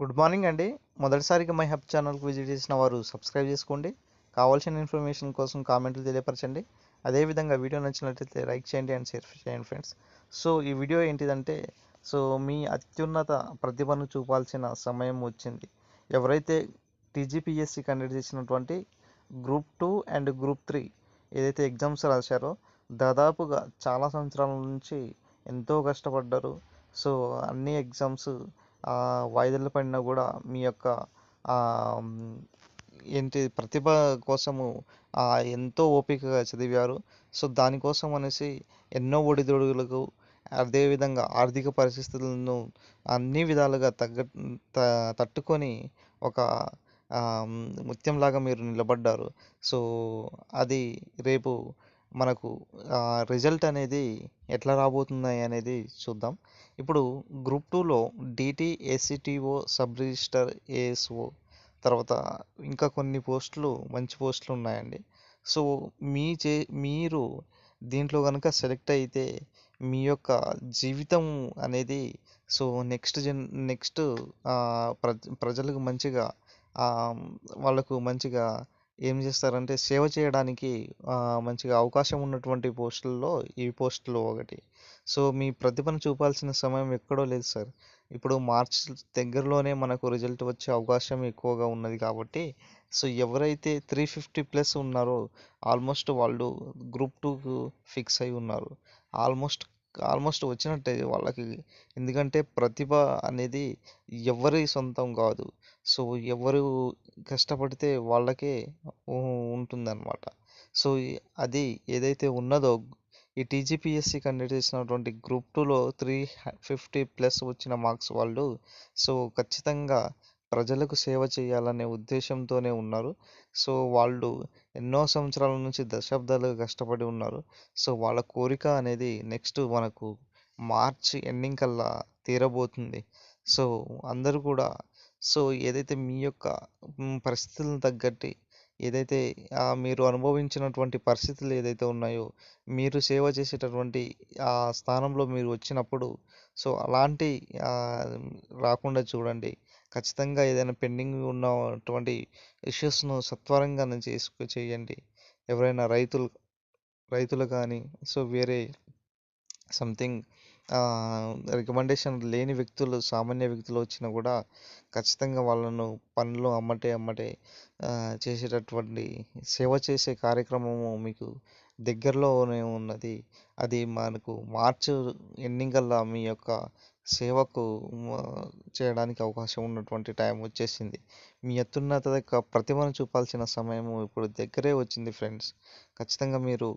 Good morning అండి. మొదటిసారిగా my hub ఛానల్కి విజిట్ చేసిన వారు సబ్స్క్రైబ్ చేసుకోండి. కావాల్సిన ఇన్ఫర్మేషన్ కోసం కామెంట్లు తెలియపరచండి. అదేవిధంగా వీడియో నచ్చినట్లయితే లైక్ చేయండి అండ్ షేర్ చేయండి ఫ్రెండ్స్. సో ఈ వీడియో ఏంటిదంటే సో మీ అత్యున్నత ప్రతిభను చూపాల్సిన సమయం వచ్చింది. ఎవరైతే టీజీపీఎస్సి కండక్ట్ చేసినటువంటి group two and group three ఏదైతే ఎగ్జామ్స్ రాశారో దాదాపుగా చాలా సంవత్సరాల నుంచి ఎంతో కష్టపడ్డారు. సో అన్ని ఎగ్జామ్స్ వాయిదాలు పడినా కూడా మీ యొక్క ఏంటి ప్రతిభ కోసము ఎంతో ఓపికగా చదివారు. సో దానికోసం అనేసి ఎన్నో ఒడిదుడుగులకు అదేవిధంగా ఆర్థిక పరిస్థితులను అన్ని విధాలుగా తగ్గ త- తట్టుకొని ఒక ముత్యంలాగా మీరు నిలబడ్డారు. సో అది రేపు మనకు రిజల్ట్ అనేది ఎట్లా రాబోతున్నాయి అనేది చూద్దాం. ఇప్పుడు గ్రూప్ టూలో DT ACTO sub register ASO తర్వాత ఇంకా కొన్ని పోస్టులు మంచి పోస్టులు ఉన్నాయండి. సో మీ చే మీరు దీంట్లో కనుక సెలెక్ట్ అయితే మీ యొక్క జీవితం అనేది సో నెక్స్ట్ జన్ నెక్స్ట్ ప్ర ప్రజలకు మంచిగా వాళ్ళకు మంచిగా ఏం చేస్తారంటే సేవ చేయడానికి మంచిగా అవకాశం ఉన్నటువంటి పోస్టుల్లో ఈ పోస్టులు ఒకటి. సో మీ ప్రతిభను చూపాల్సిన సమయం ఎక్కడో లేదు సార్. ఇప్పుడు మార్చ్ దగ్గరలోనే మనకు రిజల్ట్ వచ్చే అవకాశం ఎక్కువగా ఉన్నది కాబట్టి సో ఎవరైతే త్రీ ఫిఫ్టీ ప్లస్ ఉన్నారో ఆల్మోస్ట్ వాళ్ళు గ్రూప్ టూకు ఫిక్స్ అయి ఉన్నారు. ఆల్మోస్ట్ ఆల్మోస్ట్ వచ్చినట్టే వాళ్ళకి. ఎందుకంటే ప్రతిభ అనేది ఎవరి సొంతం కాదు. సో ఎవరు కష్టపడితే వాళ్ళకే ఉంటుందన్నమాట. సో అది ఏదైతే ఉన్నదో ఈ టీజీపీఎస్సీ కండక్ట్ చేసినటువంటి గ్రూప్ టూలో త్రీ ఫిఫ్టీ ప్లస్ వచ్చిన మార్క్స్ వాళ్ళు. సో ఖచ్చితంగా ప్రజలకు సేవ చేయాలనే ఉద్దేశంతోనే ఉన్నారు. సో వాళ్ళు ఎన్నో సంవత్సరాల నుంచి దశాబ్దాలుగా కష్టపడి ఉన్నారు. సో వాళ్ళ కోరిక అనేది నెక్స్ట్ మనకు మార్చి ఎండింగ్ కల్లా తీరబోతుంది. సో అందరూ కూడా సో ఏదైతే మీ యొక్క పరిస్థితులను తగ్గట్టి ఏదైతే ఆ, మీరు అనుభవించినటువంటి పరిస్థితులు ఏదైతే ఉన్నాయో మీరు సేవ చేసేటటువంటి ఆ స్థానంలో మీరు వచ్చినప్పుడు సో అలాంటి రాకుండా చూడండి. ఖచ్చితంగా ఏదైనా పెండింగ్ ఉన్నటువంటి ఇష్యూస్ను సత్వరంగా చేసుకు చేయండి. ఎవరైనా రైతులు రైతులు కానీ సో వేరే సంథింగ్ రికమెండేషన్ లేని వ్యక్తులు సామాన్య వ్యక్తులు వచ్చినా కూడా ఖచ్చితంగా వాళ్ళను పనులు అమ్మటే అమ్మటే చేసేటటువంటి సేవ చేసే కార్యక్రమము మీకు దగ్గరలోనే ఉన్నది. అది మనకు మార్చ్ ఎండింగ్ కల్లా మీ యొక్క సేవకు చేయడానికి అవకాశం ఉన్నటువంటి టైం వచ్చేసింది. మీ అత్యున్నత యొక్క ప్రతిభను చూపాల్సిన సమయం ఇప్పుడు దగ్గరే వచ్చింది ఫ్రెండ్స్. ఖచ్చితంగా మీరు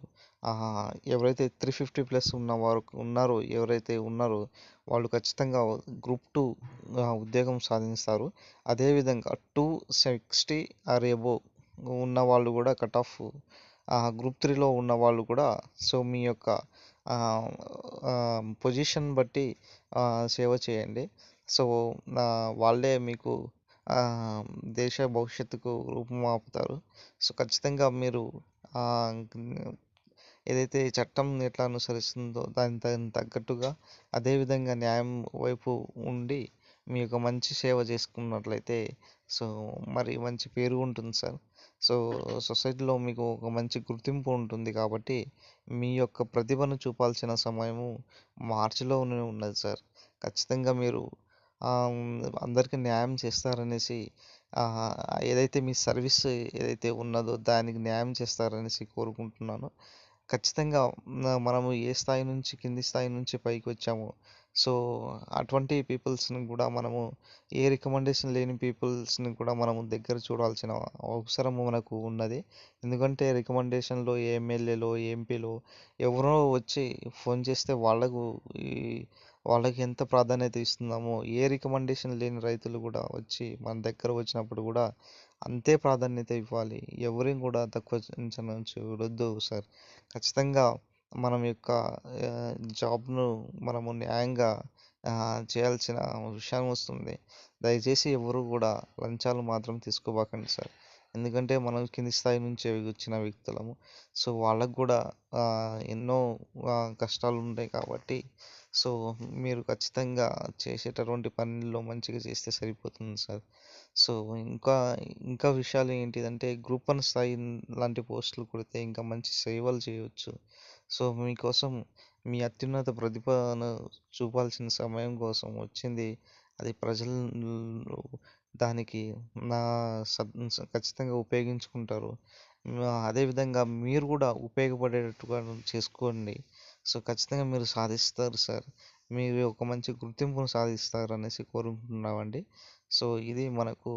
ఎవరైతే త్రీ ఫిఫ్టీ ప్లస్ ఉన్నవారు ఉన్నారో ఎవరైతే ఉన్నారో వాళ్ళు ఖచ్చితంగా గ్రూప్ టూ ఉద్యోగం సాధిస్తారు. అదేవిధంగా టూ సిక్స్టీ ఆర్ ఎబో ఉన్న వాళ్ళు కూడా కట్ ఆఫ్ గ్రూప్ త్రీలో ఉన్న వాళ్ళు కూడా సో మీ యొక్క పొజిషన్ బట్టి సేవ చేయండి. సో వాళ్ళే మీకు దేశ భవిష్యత్తుకు రూపుమాపుతారు. సో ఖచ్చితంగా మీరు ఏదైతే చట్టం ఎట్లా అనుసరిస్తుందో దాని దానికి తగ్గట్టుగా అదేవిధంగా న్యాయం వైపు ఉండి మీ యొక్క మంచి సేవ చేసుకున్నట్లయితే సో మరి మంచి పేరు ఉంటుంది సార్. సో సొసైటీలో మీకు ఒక మంచి గుర్తింపు ఉంటుంది కాబట్టి మీ యొక్క ప్రతిభను చూపాల్సిన సమయము మార్చిలోనే ఉన్నది సార్. ఖచ్చితంగా మీరు అందరికీ న్యాయం చేస్తారనేసి ఏదైతే మీ సర్వీస్ ఏదైతే ఉన్నదో దానికి న్యాయం చేస్తారనేసి కోరుకుంటున్నాను. ఖచ్చితంగా మనము ఏ స్థాయి నుంచి కింది స్థాయి నుంచి పైకి వచ్చామో సో అటువంటి పీపుల్స్ని కూడా మనము ఏ రికమెండేషన్ లేని పీపుల్స్ని కూడా మనము దగ్గర చూడాల్సిన అవసరం మనకు ఉన్నది. ఎందుకంటే రికమెండేషన్లో ఏ ఎమ్మెల్యేలో ఎంపీలో ఎవరో వచ్చి ఫోన్ చేస్తే వాళ్ళకు ఈ వాళ్ళకి ఎంత ప్రాధాన్యత ఇస్తున్నామో ఏ రికమెండేషన్ లేని రైతులు కూడా వచ్చి మన దగ్గర వచ్చినప్పుడు కూడా అంతే ప్రాధాన్యత ఇవ్వాలి. ఎవరిని కూడా తక్కువ అంచనా చూడొద్దు సార్. ఖచ్చితంగా మనం యొక్క జాబ్ను మనము న్యాయంగా చేయాల్సిన విషయం వస్తుంది. దయచేసి ఎవరు కూడా లంచాలు మాత్రం తీసుకోబాకండి సార్. ఎందుకంటే మనం కింది స్థాయి నుంచి వచ్చిన వ్యక్తులము. సో వాళ్ళకు కూడా ఎన్నో కష్టాలు ఉంటాయి కాబట్టి సో మీరు ఖచ్చితంగా చేసేటటువంటి పనుల్లో మంచిగా చేస్తే సరిపోతుంది సార్. సో ఇంకా ఇంకా విషయాలు ఏంటిదంటే గ్రూప్ వన్ స్థాయి లాంటి పోస్టులు కొడితే ఇంకా మంచి సేవలు చేయవచ్చు సో మీకోసం మీ అత్యున్నత ప్రతిభను చూపాల్సిన సమయం కోసం వచ్చింది. అది ప్రజలు దానికి నా ఖచ్చితంగా ఉపయోగించుకుంటారు. అదేవిధంగా మీరు కూడా ఉపయోగపడేటట్టుగా చేసుకోండి. సో ఖచ్చితంగా మీరు సాధిస్తారు సార్. మీరు ఒక మంచి గుర్తింపును సాధిస్తారు అనేసి కోరుకుంటున్నామండి. సో ఇది మనకు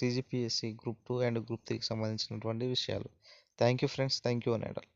TGPSC group two and group త్రీకి సంబంధించినటువంటి విషయాలు. Thank you friends. Thank you అనేటల్